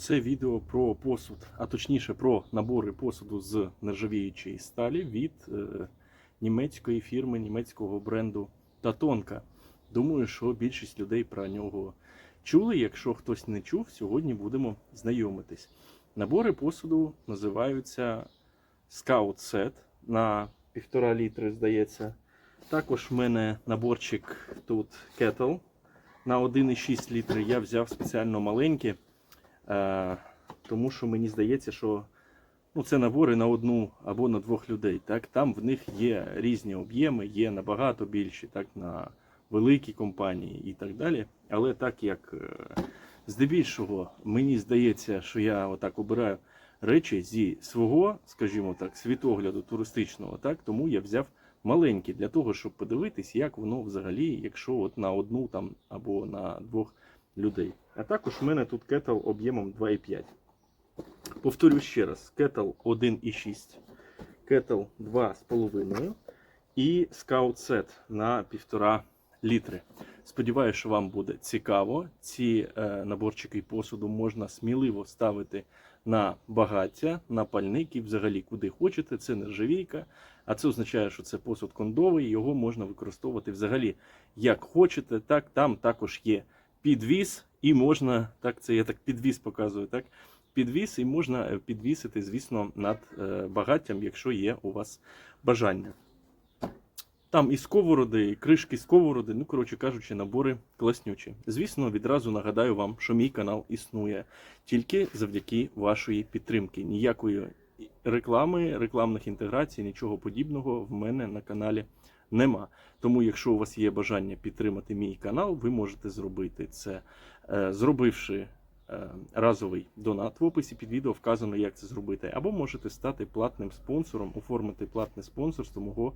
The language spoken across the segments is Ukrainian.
Це відео про посуд, а точніше про набори посуду з нержавіючої сталі від е, німецької фірми, німецького бренду Татонка. Думаю, що більшість людей про нього чули. Якщо хтось не чув, сьогодні будемо знайомитись. Набори посуду називаються Scout Set на півтора літри, здається. Також в мене наборчик тут Kettle на 1,6 літри. Я взяв спеціально маленькі. Е, тому що мені здається, що ну, це набори на одну або на двох людей. Так? Там в них є різні об'єми, є набагато більші, так, на великі компанії і так далі. Але так як е, здебільшого мені здається, що я отак обираю речі зі свого, скажімо так, світогляду туристичного, так, тому я взяв маленькі для того, щоб подивитись, як воно взагалі, якщо от на одну там або на двох людей. А також в мене тут кетл об'ємом 2,5. Повторю ще раз: кетл 1,6, кетл 2,5 і Set на 1,5 літри. Сподіваюся, що вам буде цікаво. Ці е, наборчики посуду можна сміливо ставити на багаття, на пальник і взагалі куди хочете. Це нержавійка. А це означає, що це посуд кондовий, його можна використовувати взагалі як хочете. Так, там також є підвіс, і можна, так, це я так підвіс показую, так, підвіс, і можна е, підвісити, звісно, над е, багаттям, якщо є у вас бажання. Там і сковороди, і кришки сковороди, ну, коротше кажучи, набори класнючі. Звісно, відразу нагадаю вам, що мій канал існує тільки завдяки вашої підтримки. Ніякої реклами, рекламних інтеграцій, нічого подібного в мене на каналі нема. Тому, якщо у вас є бажання підтримати мій канал, ви можете зробити це, е, зробивши е, разовий донат в описі під відео вказано, як це зробити. Або можете стати платним спонсором, оформити платне спонсорство мого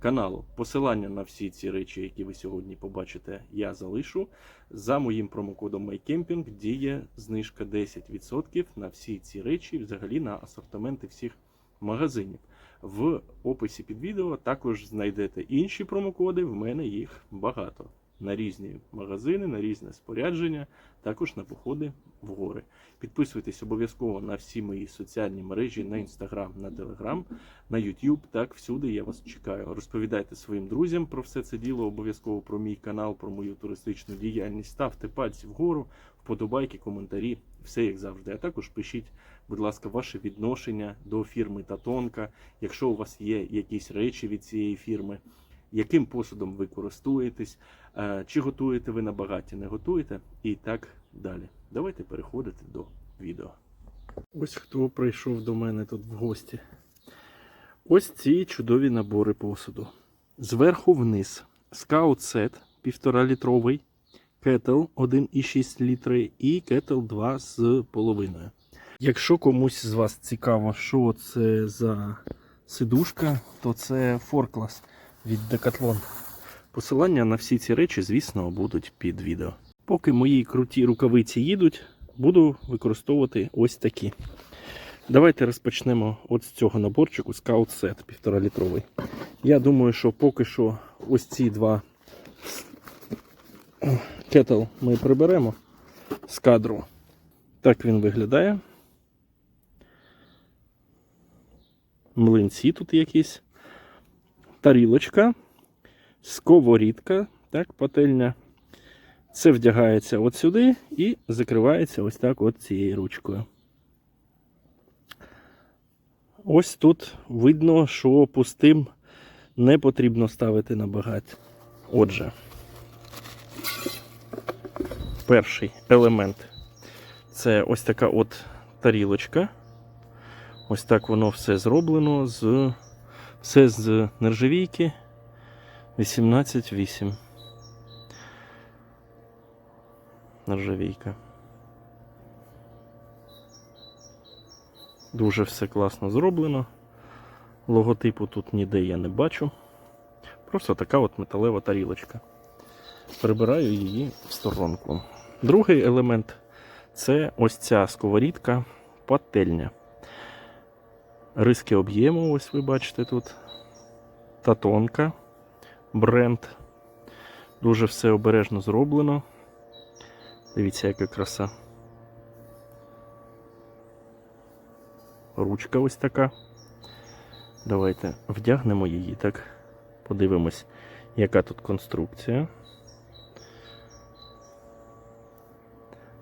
каналу. Посилання на всі ці речі, які ви сьогодні побачите, я залишу. За моїм промокодом MyCamping діє знижка 10% на всі ці речі, взагалі на асортименти всіх магазинів. В описі під відео також знайдете інші промокоди. В мене їх багато. На різні магазини, на різне спорядження, також на походи в гори. Підписуйтесь обов'язково на всі мої соціальні мережі, на інстаграм, на телеграм, на Ютуб. Так, всюди я вас чекаю. Розповідайте своїм друзям про все це діло, обов'язково про мій канал, про мою туристичну діяльність. Ставте пальці вгору, вподобайки, коментарі, все як завжди. А також пишіть, будь ласка, ваше відношення до фірми Татонка, якщо у вас є якісь речі від цієї фірми. Яким посудом ви користуєтесь, е, чи готуєте ви на багаті, не готуєте, і так далі. Давайте переходити до відео. Ось хто прийшов до мене тут в гості. Ось ці чудові набори посуду. Зверху вниз. Scout Set 1,5 літровий, Kettle 1,6 літри і Kettle 2 з половиною. Якщо комусь з вас цікаво, що це за сидушка, то це Forclaz від Decathlon. Посилання на всі ці речі, звісно, будуть під відео. Поки мої круті рукавиці їдуть, буду використовувати ось такі. Давайте розпочнемо от з цього наборчику Scout Set 1,5 літровий. Я думаю, що поки що ось ці два кетл ми приберемо з кадру. Так він виглядає. Млинці тут якісь. Тарілочка, сковорідка, так, пательня. Це вдягається от сюди і закривається ось так от цією ручкою. Ось тут видно, що пустим не потрібно ставити на багаття. Отже, перший елемент це ось така от тарілочка. Ось так воно все зроблено з все з нержавійки 18,8. Нержавійка. Дуже все класно зроблено. Логотипу тут ніде я не бачу. Просто така от металева тарілочка. Прибираю її в сторонку. Другий елемент це ось ця сковорідка пательня. Риски об'єму, ось ви бачите тут. Татонка, бренд. Дуже все обережно зроблено. Дивіться, яка краса. ручка ось така. Давайте вдягнемо її, так? Подивимось, яка тут конструкція.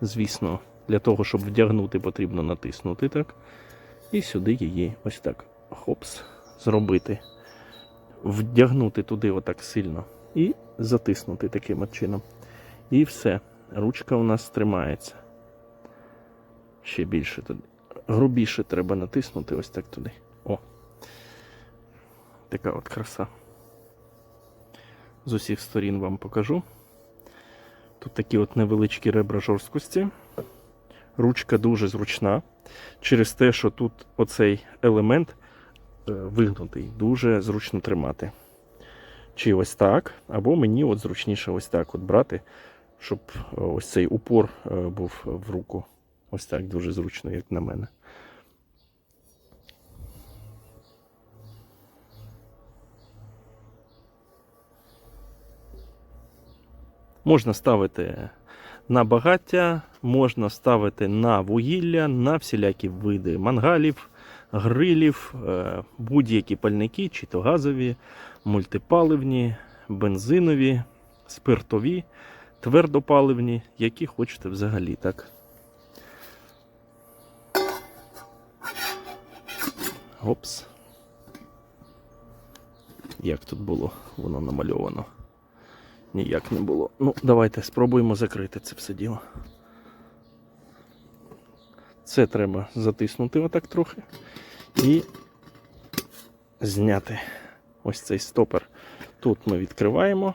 Звісно, для того, щоб вдягнути, потрібно натиснути так. І сюди її ось так хопс, зробити. Вдягнути туди отак сильно і затиснути таким от чином. І все. Ручка у нас тримається. Ще більше туди. Грубіше треба натиснути ось так туди. О. Така от краса. З усіх сторін вам покажу. Тут такі от невеличкі ребра жорсткості. Ручка дуже зручна. Через те, що тут оцей елемент е, вигнутий, дуже зручно тримати. Чи ось так, або мені от зручніше ось так от брати, щоб е, ось цей упор е, був в руку. Ось так дуже зручно, як на мене. Можна ставити на багаття, можна ставити на вугілля, на всілякі види мангалів, грилів, е, будь-які пальники, чи то газові, мультипаливні, бензинові, спиртові, твердопаливні, які хочете взагалі, так. Опс. Як тут було воно намальовано? Ніяк не було. Ну, давайте спробуємо закрити це все діло. Це треба затиснути отак трохи і зняти ось цей стопер. Тут ми відкриваємо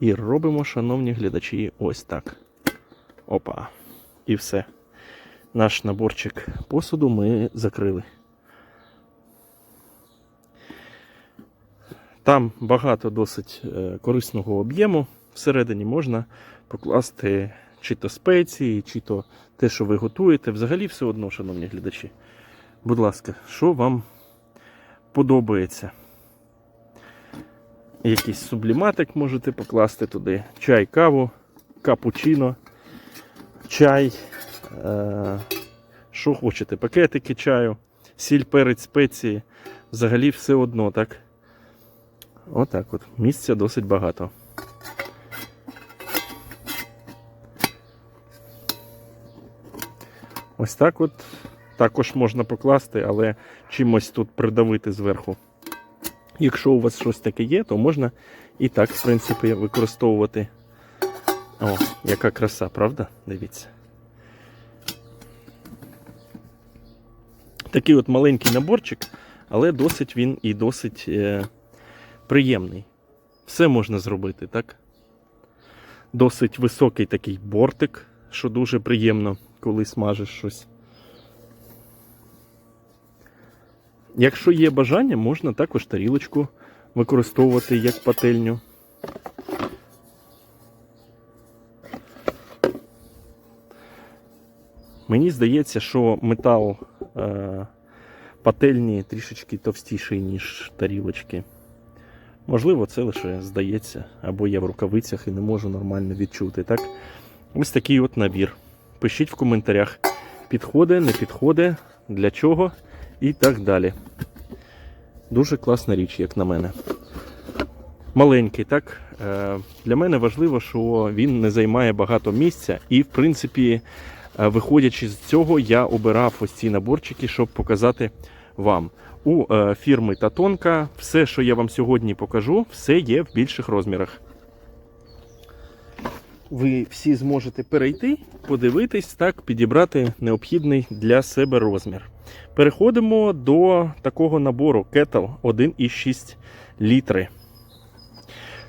і робимо, шановні глядачі, ось так. Опа. І все. Наш наборчик посуду ми закрили. Там багато досить е, корисного об'єму. Всередині можна покласти чи то спеції, чи то те, що ви готуєте. Взагалі все одно, шановні глядачі. Будь ласка, що вам подобається? Якийсь субліматик можете покласти туди. Чай, каву, капучино, чай. Е- що хочете, пакетики чаю, сіль, перець, спеції. Взагалі все одно, так? Отак от. Місця досить багато. Ось так от також можна покласти, але чимось тут придавити зверху. Якщо у вас щось таке є, то можна і так, в принципі, використовувати. О, яка краса, правда? Дивіться. Такий от маленький наборчик, але досить він і досить. Е приємний. Все можна зробити, так? Досить високий такий бортик, що дуже приємно, коли смажиш щось. Якщо є бажання, можна також тарілочку використовувати як пательню. Мені здається, що метал е, пательні трішечки товстіший, ніж тарілочки. Можливо, це лише здається, або я в рукавицях і не можу нормально відчути. Так? Ось такий от набір. Пишіть в коментарях, підходить, не підходить, для чого і так далі. Дуже класна річ, як на мене. Маленький, так? Е, Для мене важливо, що він не займає багато місця, і, в принципі, е, виходячи з цього, я обирав ось ці наборчики, щоб показати вам. У е, фірми Татонка все, що я вам сьогодні покажу, все є в більших розмірах. Ви всі зможете перейти, подивитись, так, підібрати необхідний для себе розмір. Переходимо до такого набору Kettle 1,6 літри.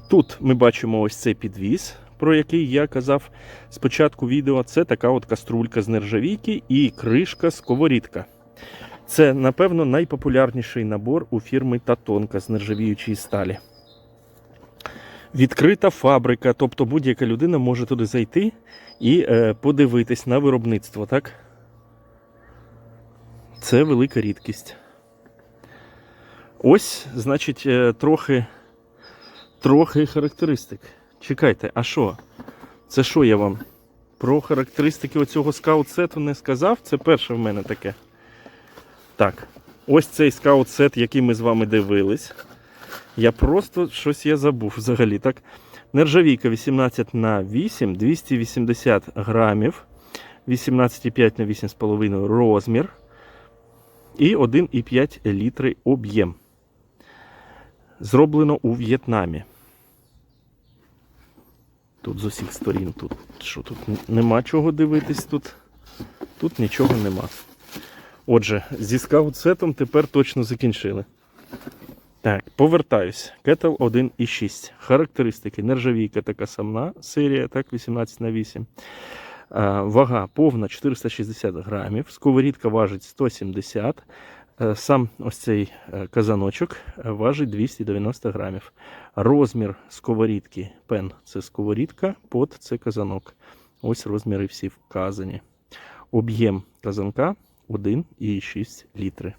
Тут ми бачимо ось цей підвіз, про який я казав спочатку відео. Це така от каструлька з нержавійки і кришка сковорідка. Це, напевно, найпопулярніший набор у фірми Татонка з нержавіючої сталі. Відкрита фабрика, тобто будь-яка людина може туди зайти і е, подивитись на виробництво, так? Це велика рідкість. Ось, значить, е, трохи, трохи характеристик. Чекайте, а що? Це що я вам? Про характеристики оцього скаут-сету не сказав? Це перше в мене таке. Так, ось цей скаут-сет, який ми з вами дивились. Я просто щось я забув взагалі. так. Нержавійка 18 на 8, 280 грамів, 18,5 на 8,5 розмір і 1,5 літри об'єм. Зроблено у В'єтнамі. Тут з усіх сторін. Тут що тут нема чого дивитись тут. Тут нічого нема. Отже, зі скаут-сетом тепер точно закінчили. Так, повертаюсь. Кетл 1,6. Характеристики. Нержавійка така сама серія, так, 18 на 8. Вага повна 460 грамів. Сковорідка важить 170. Е, Сам ось цей е, казаночок е, важить 290 грамів. Розмір сковорідки пен це сковорідка, под це казанок. Ось розміри всі вказані. Об'єм казанка 1,6 літри.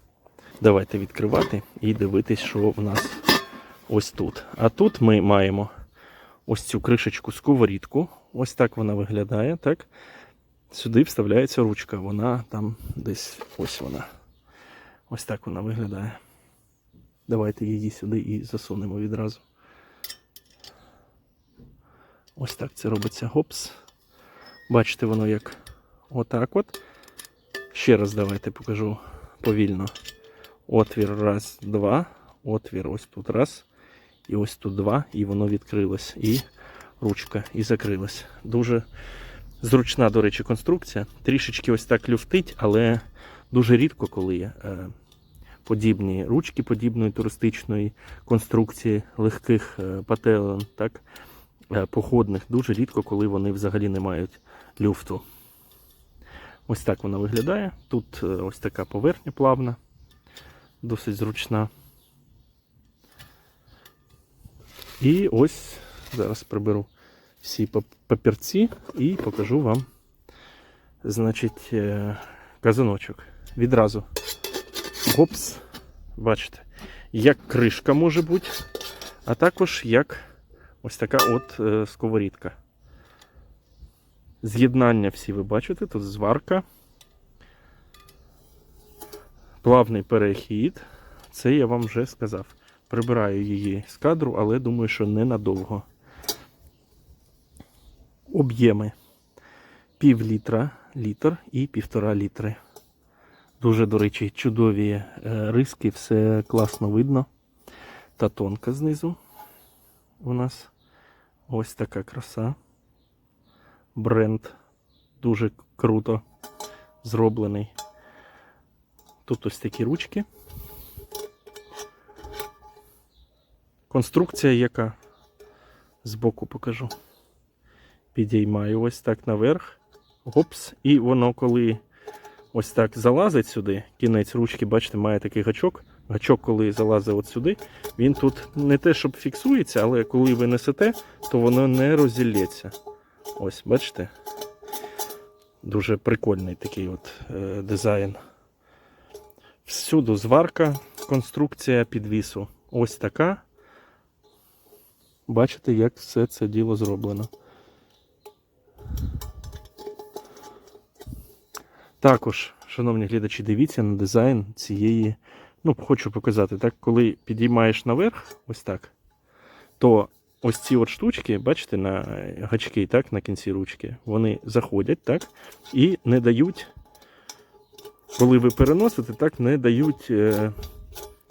Давайте відкривати і дивитись, що в нас ось тут. А тут ми маємо ось цю кришечку сковорідку. Ось так вона виглядає. Так? Сюди вставляється ручка. Вона там десь ось вона. Ось так вона виглядає. Давайте її сюди і засунемо відразу. Ось так це робиться гопс. Бачите, воно як отак от. Ще раз давайте покажу повільно. Отвір раз, два. Отвір ось тут раз. І ось тут два. І воно відкрилось. І ручка і закрилась. Дуже зручна, до речі, конструкція. Трішечки ось так люфтить, але дуже рідко, коли е, подібні ручки подібної туристичної конструкції, легких е, пателен, так, е, походних, дуже рідко, коли вони взагалі не мають люфту. Ось так вона виглядає. Тут ось така поверхня плавна, досить зручна. І ось зараз приберу всі папірці і покажу вам, значить, е, казаночок. Відразу гопс, бачите, як кришка може бути, а також як ось така от е, сковорідка. З'єднання всі ви бачите, тут зварка. Плавний перехід. Це я вам вже сказав. Прибираю її з кадру, але думаю, що ненадовго. Об'єми пів літра, літр і півтора літри. Дуже, до речі, чудові е, риски, все класно видно. Та тонка знизу у нас ось така краса. Бренд дуже круто зроблений. Тут ось такі ручки. Конструкція яка збоку покажу. Підіймаю ось так наверх. Опс. І воно, коли ось так залазить сюди, кінець ручки, бачите, має такий гачок. Гачок, коли залазить от сюди, він тут не те, щоб фіксується, але коли ви несете, то воно не розілється. Ось, бачите? Дуже прикольний такий от е, дизайн. Всюду зварка, конструкція підвісу. Ось така. Бачите, як все це діло зроблено. Також, шановні глядачі, дивіться на дизайн цієї. Ну, хочу показати, так, коли підіймаєш наверх, ось так, то ось ці от штучки, бачите, на гачки, так, на кінці ручки, вони заходять, так, і не дають, коли ви переносите, так, не дають е,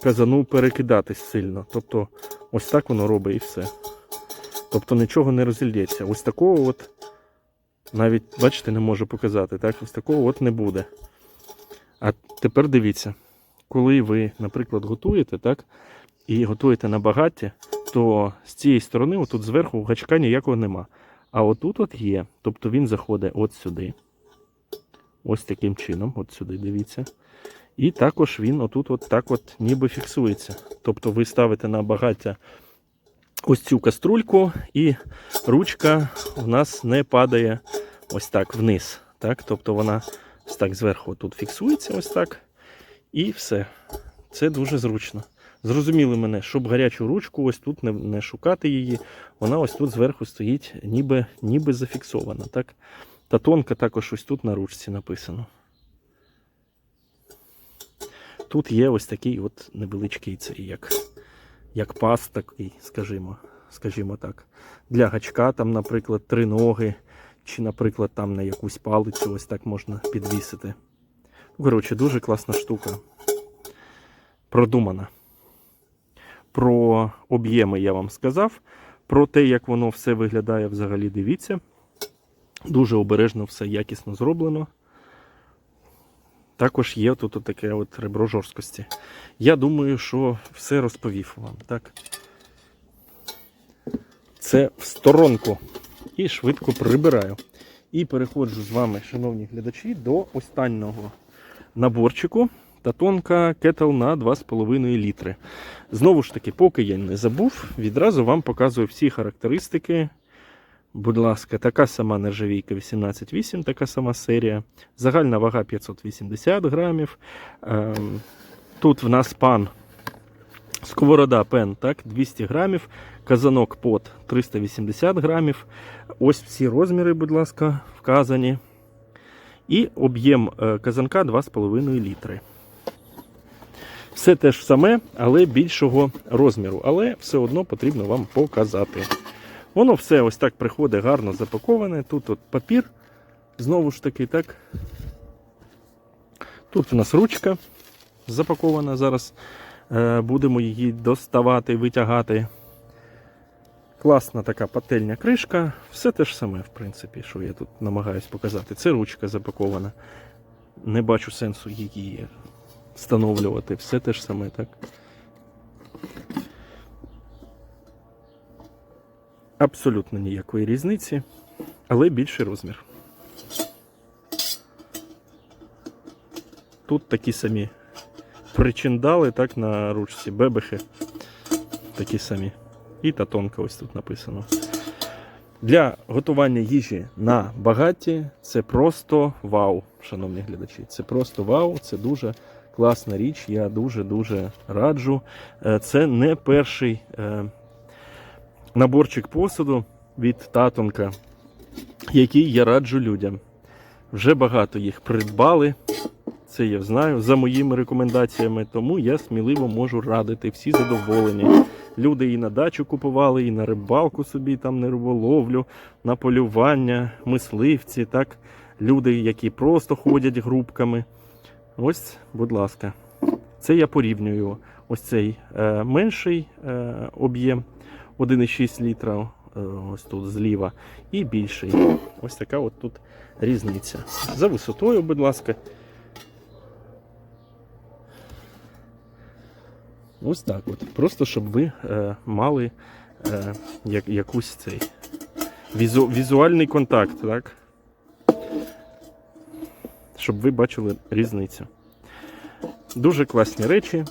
казану перекидатись сильно. Тобто, ось так воно робить і все. Тобто нічого не розільється. Ось такого от, навіть, бачите, не можу показати, так, ось такого от не буде. А тепер дивіться, коли ви, наприклад, готуєте, так, і готуєте на багатті, то з цієї сторони, отут зверху, гачка ніякого нема. А отут от є. Тобто він заходить от сюди. Ось таким чином, от сюди, дивіться. І також він отут от так от ніби фіксується. Тобто ви ставите на багаття ось цю каструльку, і ручка у нас не падає ось так вниз. Так? Тобто вона ось так зверху тут фіксується, ось так. І все. Це дуже зручно. Зрозуміли мене, щоб гарячу ручку ось тут не, не шукати її. Вона ось тут зверху стоїть, ніби, ніби зафіксована. Так? Та тонка також ось тут на ручці написано. тут є ось такий от невеличкий цей, як, як пас такий, скажімо, скажімо так. Для гачка, там, наприклад, три ноги, чи, наприклад, там на якусь палицю ось так можна підвісити. Коротше, дуже класна штука. Продумана. Про об'єми я вам сказав. Про те, як воно все виглядає, взагалі дивіться. Дуже обережно все якісно зроблено. Також є тут таке от ребро жорсткості. Я думаю, що все розповів вам. Так? Це в сторонку. І швидко прибираю. І переходжу з вами, шановні глядачі, до останнього наборчику. Татонка кетл на 2,5 літри. Знову ж таки, поки я не забув, відразу вам показую всі характеристики. Будь ласка, така сама нержавійка 18,8, така сама серія. Загальна вага 580 грамів. Ем, Тут в нас пан сковорода пен так, 200 грамів, казанок пот 380 грамів. Ось всі розміри, будь ласка, вказані. І об'єм е, казанка 2,5 літри. Все те ж саме, але більшого розміру. Але все одно потрібно вам показати. Воно все ось так приходить гарно запаковане. Тут от папір, знову ж таки, так. Тут у нас ручка запакована. Зараз е, будемо її доставати, витягати. Класна така пательня кришка. Все те ж саме, в принципі, що я тут намагаюсь показати. Це ручка запакована. Не бачу сенсу її встановлювати. Все те ж саме, так. Абсолютно ніякої різниці, але більший розмір. Тут такі самі причиндали, так, на ручці, бебехи. Такі самі. І татонка ось тут написано. Для готування їжі на багатті це просто вау, шановні глядачі. Це просто вау, це дуже класна річ. Я дуже-дуже раджу. Е, Це не перший е, наборчик посуду від татонка, який я раджу людям. Вже багато їх придбали. Це я знаю за моїми рекомендаціями, тому я сміливо можу радити. Всі задоволені. Люди і на дачу купували, і на рибалку собі там на риболовлю, на полювання, мисливці, так. Люди, які просто ходять групками. Ось, будь ласка. Це я порівнюю. Ось цей е, менший е, об'єм 1,6 літра, е, ось тут зліва, і більший. Ось така от тут різниця. За висотою, будь ласка. Ось так от. Просто щоб ви е, мали е, як, якусь цей візу, візуальний контакт, так? Щоб ви бачили різницю. Дуже класні речі.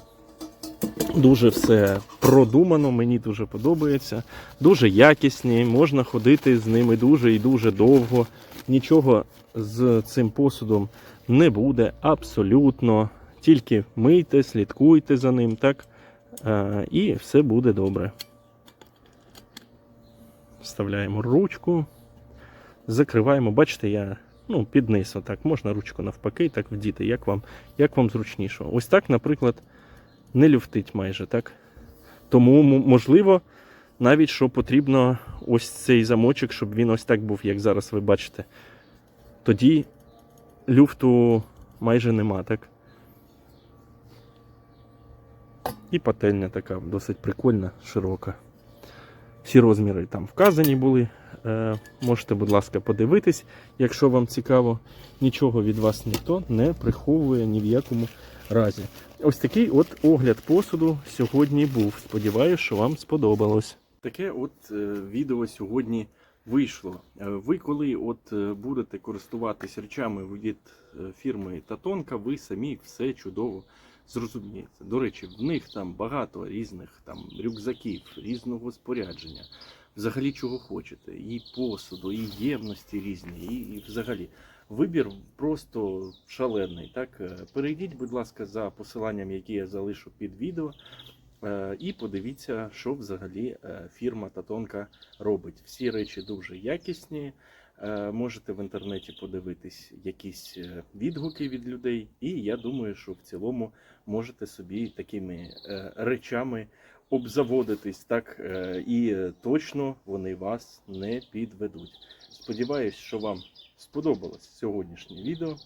Дуже все продумано, мені дуже подобається. Дуже якісні, можна ходити з ними дуже і дуже довго. Нічого з цим посудом не буде абсолютно. Тільки мийте, слідкуйте за ним, так? Е, і все буде добре. Вставляємо ручку, закриваємо. Бачите, я ну, під отак. Можна ручку навпаки, так вдіти, як вам, як вам зручніше. Ось так, наприклад, не люфтить майже, так? Тому, можливо, навіть що потрібно ось цей замочок, щоб він ось так був, як зараз ви бачите. Тоді люфту майже нема, так? І пательня така досить прикольна, широка. Всі розміри там вказані були. Е, можете, будь ласка, подивитись, якщо вам цікаво. Нічого від вас ніхто не приховує ні в якому разі. Ось такий от огляд посуду сьогодні був. Сподіваюсь, що вам сподобалось. Таке от е, відео сьогодні вийшло. Е, ви коли от е, будете користуватись речами від фірми Татонка, ви самі все чудово зрозумієте. До речі, в них там багато різних там рюкзаків, різного спорядження. Взагалі чого хочете. І посуду, і ємності різні, і, і взагалі. Вибір просто шалений. Так? Е, Перейдіть, будь ласка, за посиланням, яке я залишу під відео. е, І подивіться, що взагалі е, фірма Татонка робить. Всі речі дуже якісні, Можете в інтернеті подивитись якісь відгуки від людей, і я думаю, що в цілому можете собі такими речами обзаводитись, так і точно вони вас не підведуть. Сподіваюсь, що вам сподобалось сьогоднішнє відео.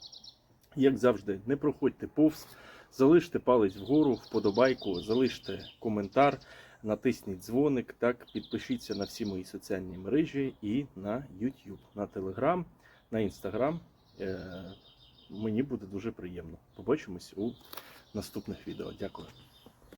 Як завжди, не проходьте повз, залиште палець вгору, вподобайку, залиште коментар, натисніть дзвоник, так підпишіться на всі мої соціальні мережі і на YouTube, на Telegram, на Instagram. Е, Мені буде дуже приємно. Побачимось у наступних відео. Дякую.